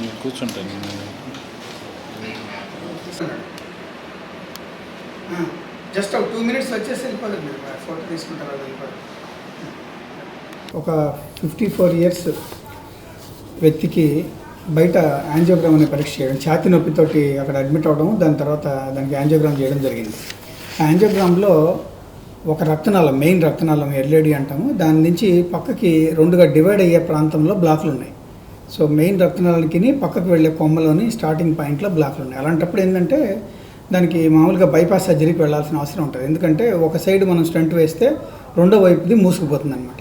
నేను కూర్చుంటాను జస్ట్ ఒక టూ మినిట్స్ వచ్చేసి వెళ్ళిపోలేదు మీరు ఫోటో తీసుకుంటారు వెళ్ళిపోదు. ఒక ఫిఫ్టీ ఫోర్ ఇయర్స్ వ్యక్తికి బయట యాంజియోగ్రామ్ అనే పరీక్ష చేయడం ఛాతీ నొప్పితోటి అక్కడ అడ్మిట్ అవ్వడం దాని తర్వాత దానికి యాంజియోగ్రామ్ చేయడం జరిగింది. ఆ యాంజియోగ్రామ్లో ఒక రక్తనాళం మెయిన్ రక్తనాళం ఎల్ఏడి అంటాము. దాని నుంచి పక్కకి రెండుగా డివైడ్ అయ్యే ప్రాంతంలో బ్లాక్లు ఉన్నాయి. సో మెయిన్ రక్తనాళానికి పక్కకు వెళ్ళే కొమ్మలోని స్టార్టింగ్ పాయింట్లో బ్లాక్లు ఉన్నాయి. అలాంటప్పుడు ఏంటంటే దానికి మామూలుగా బైపాస్ సర్జరీకి వెళ్ళాల్సిన అవసరం ఉంటుంది. ఎందుకంటే ఒక సైడ్ మనం స్టంట్ వేస్తే రెండో వైపుది మూసుకుపోతుంది అనమాట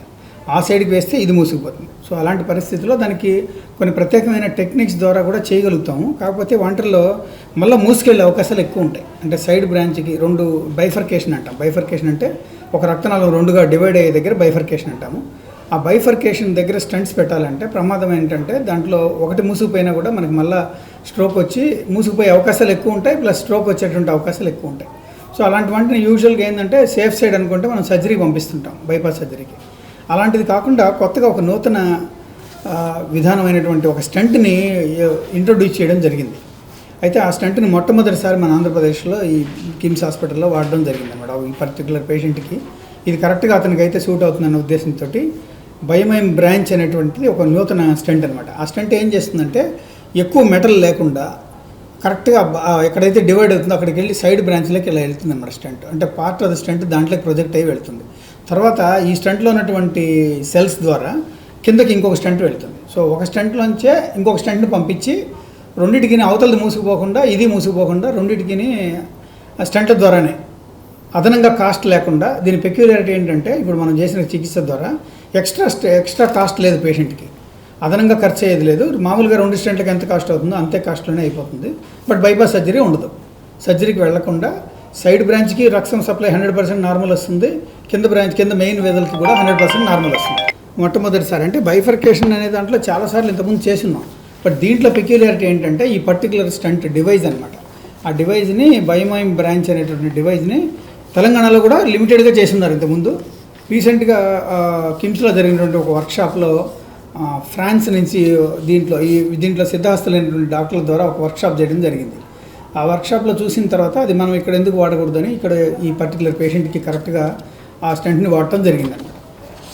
ఆ సైడ్కి వేస్తే ఇది మూసుకుపోతుంది. సో అలాంటి పరిస్థితుల్లో దానికి కొన్ని ప్రత్యేకమైన టెక్నిక్స్ ద్వారా కూడా చేయగలుగుతాము. కాకపోతే వంటల్లో మళ్ళీ మూసుకెళ్ళే అవకాశాలు ఎక్కువ ఉంటాయి. అంటే సైడ్ బ్రాంచ్కి రెండు బైఫర్కేషన్ అంటాం. బైఫర్కేషన్ అంటే ఒక రక్తనాళం రెండుగా డివైడ్ అయ్యే దగ్గర బైఫర్కేషన్ అంటాము. ఆ బైఫర్కేషన్ దగ్గర స్టంట్స్ పెట్టాలంటే ప్రమాదం ఏంటంటే దాంట్లో ఒకటి మూసుకుపోయినా కూడా మనకి మళ్ళీ స్ట్రోక్ వచ్చి మూసుకుపోయే అవకాశాలు ఎక్కువ ఉంటాయి ప్లస్ స్ట్రోక్ వచ్చేటువంటి అవకాశాలు ఎక్కువ ఉంటాయి. సో అలాంటి వాటిని యూజువల్గా ఏంటంటే సేఫ్ సైడ్ అనుకుంటే మనం సర్జరీ పంపిస్తుంటాం బైపాస్ సర్జరీకి అలాంటిది కాకుండా కొత్తగా ఒక నూతన విధానమైనటువంటి ఒక స్టంట్ని ఇంట్రొడ్యూస్ చేయడం జరిగింది. అయితే ఆ స్టంట్ని మొట్టమొదటిసారి మన ఆంధ్రప్రదేశ్లో ఈ కిమ్స్ హాస్పిటల్లో వాడడం జరిగింది అన్నమాట ఈ పర్టికులర్ పేషెంట్కి ఇది కరెక్ట్గా అతనికి అయితే సూట్ అవుతుందన్న ఉద్దేశంతో బయోమైమ్ బ్రాంచ్ అనేటువంటిది ఒక నూతన స్టంట్ అనమాట ఆ స్టంట్ ఏం చేస్తుందంటే ఎక్కువ మెటల్ లేకుండా కరెక్ట్గా ఎక్కడైతే డివైడ్ అవుతుందో అక్కడికి వెళ్ళి సైడ్ బ్రాంచ్లోకి ఇలా వెళ్తుంది అనమాట స్టంట్. అంటే పార్ట్ ఆఫ్ ద స్టంట్ దాంట్లోకి ప్రొజెక్ట్ అయ్యి వెళ్తుంది. తర్వాత ఈ స్టంట్లో ఉన్నటువంటి సెల్స్ ద్వారా కిందకి ఇంకొక స్టంట్ వెళ్తుంది. సో ఒక స్టంట్లోంచే ఇంకొక స్టంట్ని పంపించి రెండింటికి అవతలది మూసుకుపోకుండా ఇది మూసుకుపోకుండా రెండింటికి స్టంట్ ద్వారానే అదనంగా కాస్ట్ లేకుండా దీని పెక్యులారిటీ ఏంటంటే ఇప్పుడు మనం చేసిన చికిత్స ద్వారా ఎక్స్ట్రా ఎక్స్ట్రా కాస్ట్ లేదు పేషెంట్కి అదనంగా ఖర్చు అయ్యేది లేదు. మామూలుగా రెండు స్టెంట్లకు ఎంత కాస్ట్ అవుతుందో అంతే కాస్ట్లోనే అయిపోతుంది. బట్ బైపాస్ సర్జరీ ఉండదు. సర్జరీకి వెళ్ళకుండా సైడ్ బ్రాంచ్కి రక్తం సప్లై హండ్రెడ్ పర్సెంట్ నార్మల్ వస్తుంది. కింద బ్రాంచ్ కింద మెయిన్ వేదలకి కూడా హండ్రెడ్ పర్సెంట్ నార్మల్ వస్తుంది. మొట్టమొదటిసారి అంటే బైఫర్కేషన్ అనే దాంట్లో చాలాసార్లు ఇంతకుముందు చేస్తున్నాం బట్ దీంట్లో పెక్యులారిటీ ఏంటంటే ఈ పర్టికులర్ స్టంట్ డివైజ్ అనమాట ఆ డివైజ్ని బయోమైమ్ బ్రాంచ్ అనేటువంటి డివైజ్ని తెలంగాణలో కూడా లిమిటెడ్గా చేసినారు ఇంతకుముందు. రీసెంట్గా కిమ్స్లో జరిగినటువంటి ఒక వర్క్షాప్లో ఫ్రాన్స్ నుంచి దీంట్లో ఈ దీంట్లో సిద్ధాస్తులైనటువంటి డాక్టర్ల ద్వారా ఒక వర్క్షాప్ చేయడం జరిగింది. ఆ వర్క్షాప్లో చూసిన తర్వాత అది మనం ఇక్కడ ఎందుకు వాడకూడదని ఇక్కడ ఈ పర్టికులర్ పేషెంట్కి కరెక్ట్గా ఆ స్టంట్ని వాడటం జరిగిందండి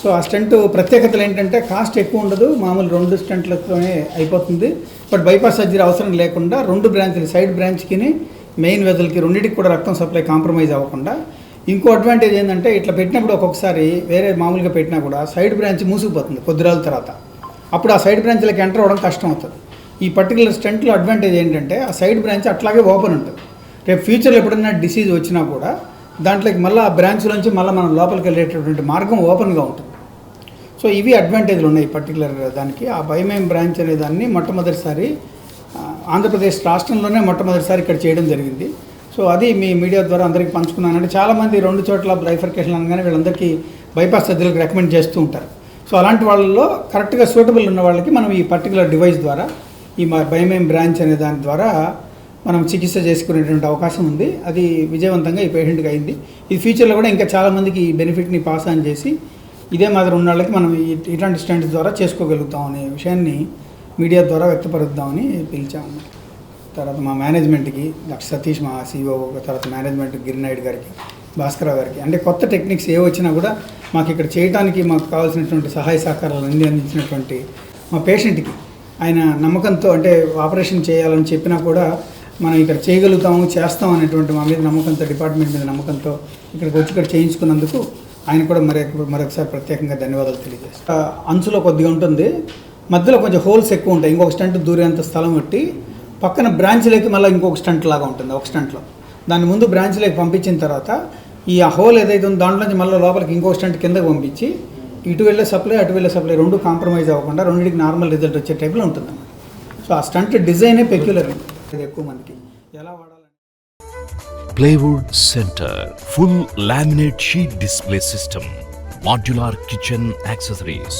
సో ఆ స్టంట్ ప్రత్యేకతలు ఏంటంటే కాస్ట్ ఎక్కువ ఉండదు మామూలు రెండు స్టంట్లతోనే అయిపోతుంది. బట్ బైపాస్ సర్జరీ అవసరం లేకుండా రెండు బ్రాంచ్లు సైడ్ బ్రాంచ్కి మెయిన్ వెజల్కి రెండింటికి కూడా రక్తం సప్లై కాంప్రమైజ్ అవ్వకుండా ఇంకో అడ్వాంటేజ్ ఏంటంటే ఇట్లా పెట్టినప్పుడు ఒక్కొక్కసారి వేరే మామూలుగా పెట్టినా కూడా సైడ్ బ్రాంచ్ మూసుకుపోతుంది కొద్ది రోజుల తర్వాత. అప్పుడు ఆ సైడ్ బ్రాంచ్లకి ఎంటర్ అవ్వడం కష్టం అవుతుంది ఈ పర్టికులర్ స్టంట్లో అడ్వాంటేజ్ ఏంటంటే ఆ సైడ్ బ్రాంచ్ అట్లాగే ఓపెన్ ఉంటుంది. రేపు ఫ్యూచర్లో ఎప్పుడైనా డిసీజ్ వచ్చినా కూడా దాంట్లోకి మళ్ళీ ఆ బ్రాంచ్లోంచి మళ్ళీ మనం లోపలికి వెళ్ళేటటువంటి మార్గం ఓపెన్గా ఉంటుంది. సో ఇవి అడ్వాంటేజ్లు ఉన్నాయి పర్టికులర్ దానికి. ఆ బయోమైమ్ బ్రాంచ్ అనే దాన్ని మొట్టమొదటిసారి ఆంధ్రప్రదేశ్ రాష్ట్రంలోనే మొట్టమొదటిసారి ఇక్కడ చేయడం జరిగింది. సో అది మీ మీడియా ద్వారా అందరికీ పంచుకున్నాను. అంటే చాలామంది రెండు చోట్ల బైఫర్కేషన్ అనగానే వీళ్ళందరికీ బైపాస్ సర్జరీకి రికమెండ్ చేస్తూ ఉంటారు. సో అలాంటి వాళ్ళలో కరెక్ట్గా సూటబుల్ ఉన్న వాళ్ళకి మనం ఈ పర్టికులర్ డివైస్ ద్వారా ఈ బయోమైమ్ బ్రాంచ్ అనే దాని ద్వారా మనం చికిత్స చేసుకునేటువంటి అవకాశం ఉంది. అది విజయవంతంగా ఈ పేషెంట్కి అయింది. ఈ ఫ్యూచర్లో కూడా ఇంకా చాలామందికి ఈ బెనిఫిట్ని పాస్ ఆన్ చేసి ఇదే మాదిరి ఉన్న వాళ్ళకి మనం ఇట్లాంటి స్టంట్స్ ద్వారా చేసుకోగలుగుతాం అనే విషయాన్ని మీడియా ద్వారా వ్యక్తపరుద్దామని పిలిచాము. తర్వాత మా మేనేజ్మెంట్కి డాక్టర్ సతీష్ మా సీఓ తర్వాత మేనేజ్మెంట్ గిరినాయుడు గారికి భాస్కరరావు గారికి అంటే కొత్త టెక్నిక్స్ ఏ వచ్చినా కూడా మాకు ఇక్కడ చేయడానికి మాకు కావాల్సినటువంటి సహాయ సహకారాలు అన్ని అందించినటువంటి మా పేషెంట్కి ఆయన నమ్మకంతో అంటే ఆపరేషన్ చేయాలని చెప్పినా కూడా మనం ఇక్కడ చేయగలుగుతాము చేస్తాం అనేటువంటి మా మీద నమ్మకంతో డిపార్ట్మెంట్ మీద నమ్మకంతో ఇక్కడికి వచ్చి ఇక్కడ చేయించుకున్నందుకు ఆయన కూడా మరి మరొకసారి ప్రత్యేకంగా ధన్యవాదాలు తెలియజేస్తాను. అంచులో కొద్దిగా ఉంటుంది. మధ్యలో కొంచెం హోల్స్ ఎక్కువ ఉంటాయి. ఇంకొక స్టంట్ దూరేంత స్థలం పెట్టి పక్కన బ్రాంచ్లోకి మళ్ళీ ఇంకొక స్టంట్ లాగా ఉంటుంది ఒక స్టంట్లో దాన్ని ముందు బ్రాంచ్లోకి పంపించిన తర్వాత ఈ ఆ హోల్ ఏదైతే ఉందో దాంట్లో నుంచి మళ్ళీ లోపలికి ఇంకో స్టంట్ కిందకి పంపించి ఇటు వెళ్ళే సప్లై అటు వెళ్ళే సప్లై రెండు కాంప్రమైజ్ అవ్వకుండా రెండింటికి నార్మల్ రిజల్ట్ వచ్చే టైప్లో ఉంటుంది సో ఆ స్టంట్ డిజైనే పెక్యులర్ ఇది ఎక్కువ మందికి. ఎలా వాడాలి plywood centre full laminate sheet display system modular kitchen accessories